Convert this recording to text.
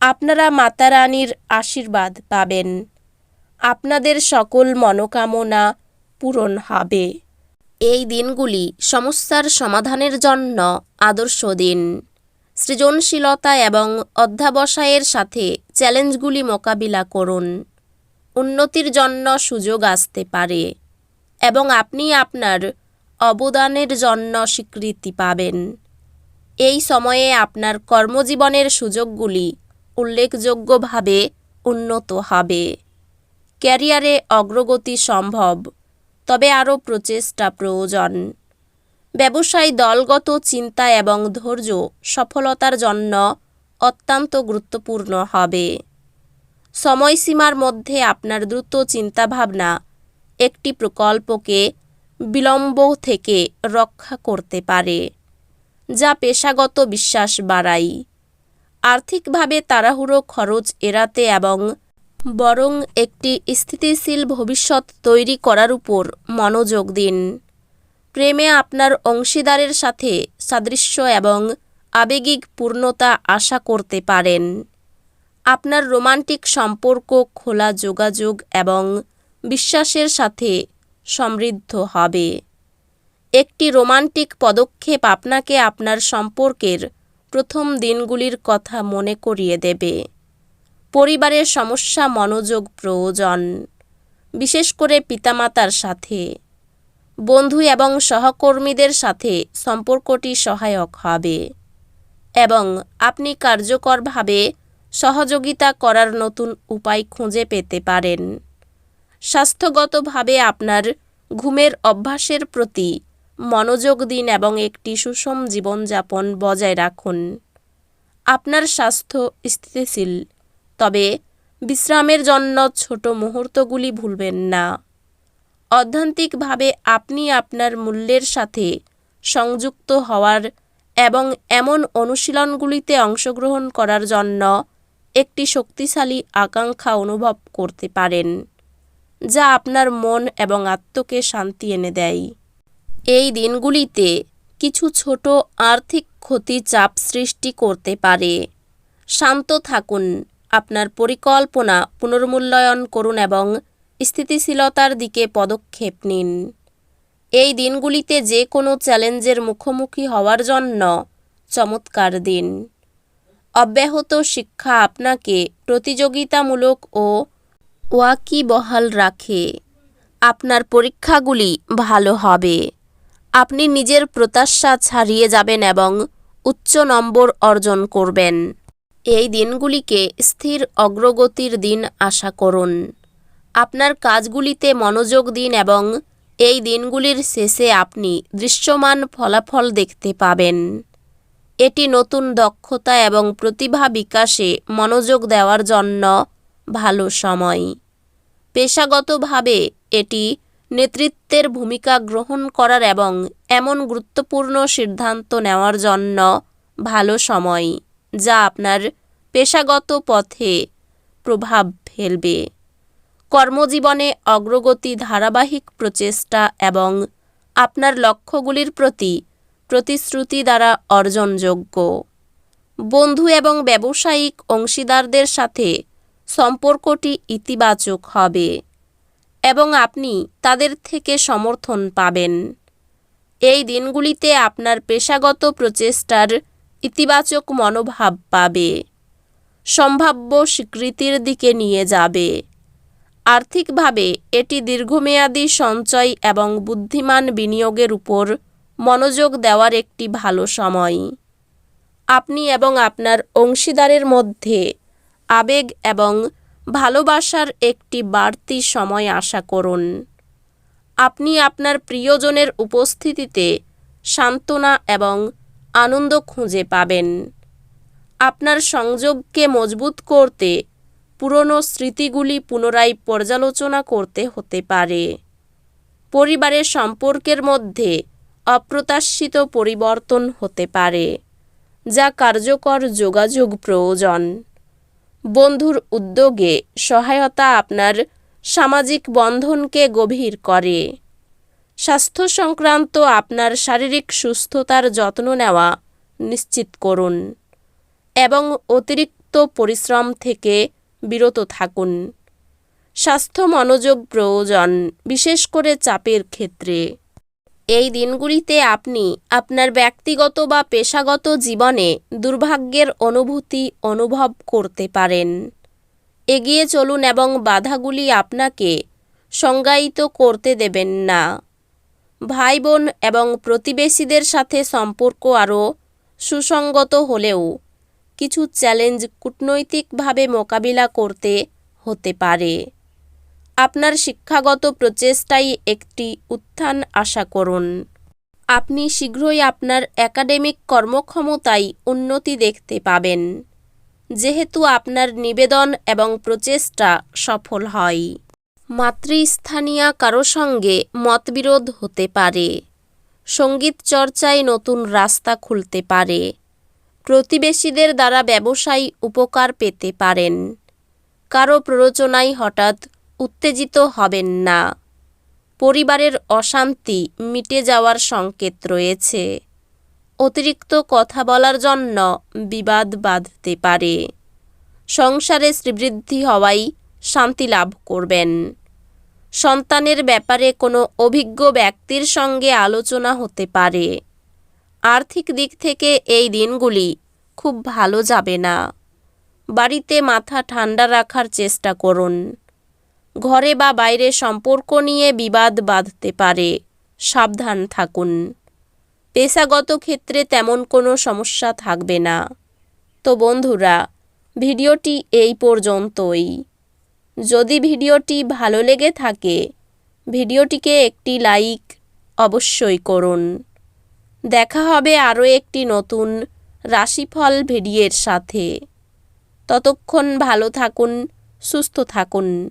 আপনারা মাতা রানীর আশীর্বাদ পাবেন। আপনাদের সকল মনোকামনা পূরণ হবে। এই দিনগুলি সমস্যার সমাধানের জন্য আদর্শ দিন। সৃজনশীলতা এবং অধ্যাবসায়ের সাথে চ্যালেঞ্জগুলি মোকাবিলা করুন। উন্নতির জন্য সুযোগ আসতে পারে এবং আপনি আপনার অবদানের জন্য স্বীকৃতি পাবেন। এই সময়ে আপনার কর্মজীবনের সুযোগগুলি উল্লেখযোগ্যভাবে উন্নত হবে। ক্যারিয়ারে অগ্রগতি সম্ভব, তবে আরও প্রচেষ্টা প্রয়োজন। ব্যবসায় দলগত চিন্তা এবং ধৈর্য সফলতার জন্য অত্যন্ত গুরুত্বপূর্ণ হবে। সময়সীমার মধ্যে আপনার দ্রুত চিন্তাভাবনা একটি প্রকল্পকে বিলম্ব থেকে রক্ষা করতে পারে, যা পেশাগত বিশ্বাস বাড়ায়। আর্থিকভাবে তাড়াহুড়ো, খরচ এড়াতে এবং বরং একটি স্থিতিশীল ভবিষ্যৎ তৈরি করার উপর মনোযোগ দিন। প্রেমে আপনার অংশীদারের সাথে সাদৃশ্য এবং আবেগিক পূর্ণতা আশা করতে পারেন। আপনার রোমান্টিক সম্পর্ক, খোলা যোগাযোগ এবং বিশ্বাসের সাথে সমৃদ্ধ হবে। একটি রোমান্টিক পদক্ষেপ আপনাকে আপনার সম্পর্কের প্রথম দিনগুলির কথা মনে করিয়ে দেবে। পরিবারের সমস্যা, মনোযোগ, প্রয়োজন, বিশেষ করে পিতামাতার সাথে, বন্ধু এবং সহকর্মীদের সাথে সম্পর্কটি সহায়ক হবে এবং আপনি কার্যকরভাবে সহযোগিতা করার নতুন উপায় খুঁজে পেতে পারেন। স্বাস্থ্যগতভাবে আপনার ঘুমের অভ্যাসের প্রতি মনোযোগ দিন এবং একটি সুষম জীবনযাপন বজায় রাখুন। আপনার স্বাস্থ্য স্থিতিশীল, তবে বিশ্রামের জন্য ছোট মুহূর্তগুলি ভুলবেন না। অধ্যান্তিকভাবে আপনি আপনার মূল্যের সাথে সংযুক্ত হওয়ার এবং এমন অনুশীলনগুলিতে অংশগ্রহণ করার জন্য একটি শক্তিশালী আকাঙ্ক্ষা অনুভব করতে পারেন, যা আপনার মন এবং আত্মকে শান্তি এনে দেয়। এই দিনগুলিতে কিছু ছোট আর্থিক ক্ষতি চাপ সৃষ্টি করতে পারে। শান্ত থাকুন, আপনার পরিকল্পনা পুনর্মূল্যায়ন করুন এবং স্থিতিশীলতার দিকে পদক্ষেপ নিন। এই দিনগুলিতে যে কোনো চ্যালেঞ্জের মুখোমুখি হওয়ার জন্য চমৎকার দিন। অব্যাহত শিক্ষা আপনাকে প্রতিযোগিতামূলক ও ওয়াকিবহাল রাখে। আপনার পরীক্ষাগুলি ভালো হবে। আপনি নিজের প্রত্যাশা ছাড়িয়ে যাবেন এবং উচ্চ নম্বর অর্জন করবেন। এই দিনগুলিকে স্থির অগ্রগতির দিন আশা করুন। আপনার কাজগুলিতে মনোযোগ দিন এবং এই দিনগুলির শেষে আপনি দৃশ্যমান ফলাফল দেখতে পাবেন। এটি নতুন দক্ষতা এবং প্রতিভা বিকাশে মনোযোগ দেওয়ার জন্য ভালো সময়। পেশাগতভাবে এটি নেতৃত্বের ভূমিকা গ্রহণ করার এবং এমন গুরুত্বপূর্ণ সিদ্ধান্ত নেওয়ার জন্য ভালো সময়, যা আপনার পেশাগত পথে প্রভাব ফেলবে। কর্মজীবনে অগ্রগতি ধারাবাহিক প্রচেষ্টা এবং আপনার লক্ষ্যগুলির প্রতি প্রতিশ্রুতি দ্বারা অর্জনযোগ্য। বন্ধু এবং ব্যবসায়িক অংশীদারদের সাথে সম্পর্কটি ইতিবাচক হবে। এবং আপনি তাদের থেকে সমর্থন পাবেন। এই দিনগুলিতে আপনার পেশাগত প্রচেষ্টার ইতিবাচক মনোভাব পাবে। সম্ভাব্য স্বীকৃতির দিকে নিয়ে যাবে। আর্থিকভাবে এটি দীর্ঘমেয়াদী সঞ্চয় এবং বুদ্ধিমান বিনিয়োগের উপর মনোযোগ দেওয়ার একটি ভালো সময়। আপনি এবং আপনার অংশীদারের মধ্যে আবেগ এবং ভালোবাসার একটি বাড়তি সময় আশা করুন। আপনি আপনার প্রিয়জনের উপস্থিতিতে সান্ত্বনা এবং আনন্দ খুঁজে পাবেন। আপনার সংযোগকে মজবুত করতে পুরনো স্মৃতিগুলি পুনরায় পর্যালোচনা করতে হতে পারে। পরিবারের সম্পর্কের মধ্যে অপ্রত্যাশিত পরিবর্তন হতে পারে, যা কার্যকর যোগাযোগ প্রয়োজন। বন্ধুর উদ্যোগে সহায়তা আপনার সামাজিক বন্ধনকে গভীর করে। স্বাস্থ্য সংক্রান্ত আপনার শারীরিক সুস্থতার যত্ন নেওয়া নিশ্চিত করুন এবং অতিরিক্ত পরিশ্রম থেকে বিরত থাকুন। স্বাস্থ্য মনোযোগ প্রয়োজন, বিশেষ করে চাপের ক্ষেত্রে। এই দিনগুলিতে আপনি আপনার ব্যক্তিগত বা পেশাগত জীবনে দুর্ভাগ্যের অনুভূতি অনুভব করতে পারেন। এগিয়ে চলুন এবং বাধাগুলি আপনাকে সংজ্ঞায়িত করতে দেবেন না। ভাই বোন এবং প্রতিবেশীদের সাথে সম্পর্ক আরও সুসংগত হলেও কিছু চ্যালেঞ্জ কূটনৈতিকভাবে মোকাবিলা করতে হতে পারে। আপনার শিক্ষাগত প্রচেষ্টায় একটি উত্থান, আশা করুন। আপনি শীঘ্রই আপনার একাডেমিক কর্মক্ষমতায় উন্নতি দেখতে পাবেন। যেহেতু আপনার নিবেদন এবং প্রচেষ্টা সফল হয়। মাতৃস্থানীয় কারও সঙ্গে মতবিরোধ হতে পারে। সংগীত চর্চায় নতুন রাস্তা খুলতে পারে। প্রতিবেশীদের দ্বারা ব্যবসায়ী উপকার পেতে পারেন। কারও প্ররোচনায় হঠাৎ উত্তেজিত হবেন না। পরিবারের অশান্তি মিটে যাওয়ার সংকেত রয়েছে। অতিরিক্ত কথা বলার জন্য বিবাদ বাঁধতে পারে। সংসারে শ্রীবৃদ্ধি হওয়াই শান্তি লাভ করবেন। সন্তানের ব্যাপারে কোনো অভিজ্ঞ ব্যক্তির সঙ্গে আলোচনা হতে পারে। আর্থিক দিক থেকে এই দিনগুলি খুব ভালো যাবে না। বাড়িতে মাথা ঠান্ডা রাখার চেষ্টা করুন। ঘরে বা বাইরে সম্পর্ক নিয়ে বিবাদ বাঁধতে পারে। সাবধান থাকুন। পেশাগত ক্ষেত্রে তেমন কোনো সমস্যা থাকবে না। তো বন্ধুরা, ভিডিওটি এই পর্যন্তই। যদি ভিডিওটি ভালো লেগে থাকে, ভিডিওটিকে একটি লাইক অবশ্যই করুন। দেখা হবে আরও একটি নতুন রাশিফল ভিডিওর সাথে। ততক্ষণ ভালো থাকুন, সুস্থ থাকুন।